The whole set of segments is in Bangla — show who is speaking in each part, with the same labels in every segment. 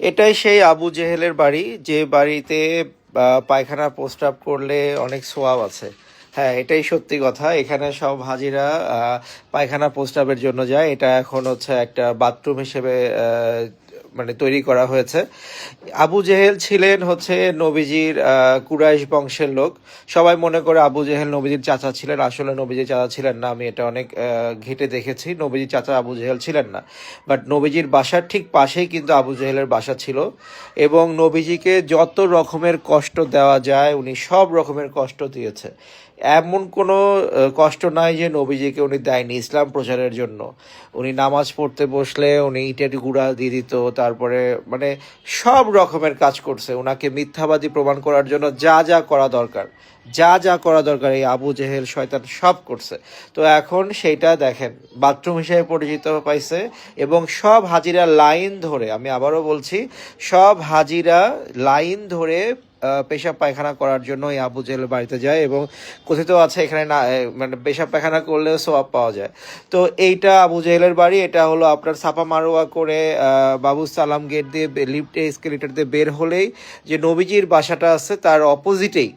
Speaker 1: এটাই সেই আবু জেহেলের বাড়ি, যে বাড়িতে পায়খানা প্রস্তাব করলে অনেক সোয়াব আছে। হ্যাঁ এটাই সত্যি কথা। এখানে সব হাজিরা পায়খানা প্রস্রাবের জন্য যায়। এটা এখন হচ্ছে একটা বাথরুম হিসেবে মানে তৈরি করা হয়েছে। আবু জেহেল ছিলেন হচ্ছে নবীজির কুরাইশ বংশের লোক। সবাই মনে করে আবু জেহেল নবীজির চাচা ছিলেন। আসলে নবীজির চাচা ছিলেন না, আমি এটা অনেক ঘেটে দেখেছি। নবীজির চাচা আবু জেহেল ছিলেন না। বাট নবীজির বাসার ঠিক পাশেই কিন্তু আবু জেহেলের বাসা ছিল। এবং নবীজিকে যত রকমের কষ্ট দেওয়া যায়, উনি সব রকমের কষ্ট দিয়েছে। এমন কোনো কষ্ট নাই যে নবীজিকে উনি দেয়নি ইসলাম প্রচারের জন্য। উনি নামাজ পড়তে বসলে উনি ইটের গুঁড়া দিয়ে দিত তারপরে মানে সব রকমের কাজ করছে। ওনাকে মিথ্যাবাদী প্রমাণ করার জন্য যা যা করা দরকার। যা যা করা দরকার, এই আবু জেহেল, শয়তান সব করছে। তো এখন সেইটা দেখেন, বাথরুম হিসেবে পরিচিত পাইছে এবং সব হাজিরা লাইন ধরে, আমি আবারও বলছি, সব হাজিরা লাইন ধরে পেশাব পায়খানা করার জন্য এই আবু জেহেল বাড়িতে যায় এবং কথিত আছে এখানে না মানে পেশাব পায়খানা করলেও সোয়াব পাওয়া যায়। তো এইটা আবু জেহেলের বাড়ি, এটা হলো আপনার ছাপা মারোয়া করে বাবু সালাম গেট দিয়ে লিফট স্কেলেটার দিয়ে বের হলেই যে নবীজির বাসাটা আছে, তার অপোজিটেই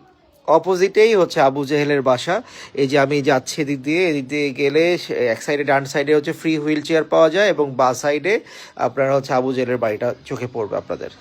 Speaker 1: অপোজিটেই হচ্ছে আবু জেহেলের বাসা। এই যে আমি যাচ্ছি এদিক দিয়ে এদিক দিয়ে গেলে এক সাইডে ডান সাইডে হচ্ছে ফ্রি হুইল চেয়ার পাওয়া যায় এবং বা সাইডে আপনার হচ্ছে আবু জেহেলের বাড়িটা চোখে পড়বে আপনাদের।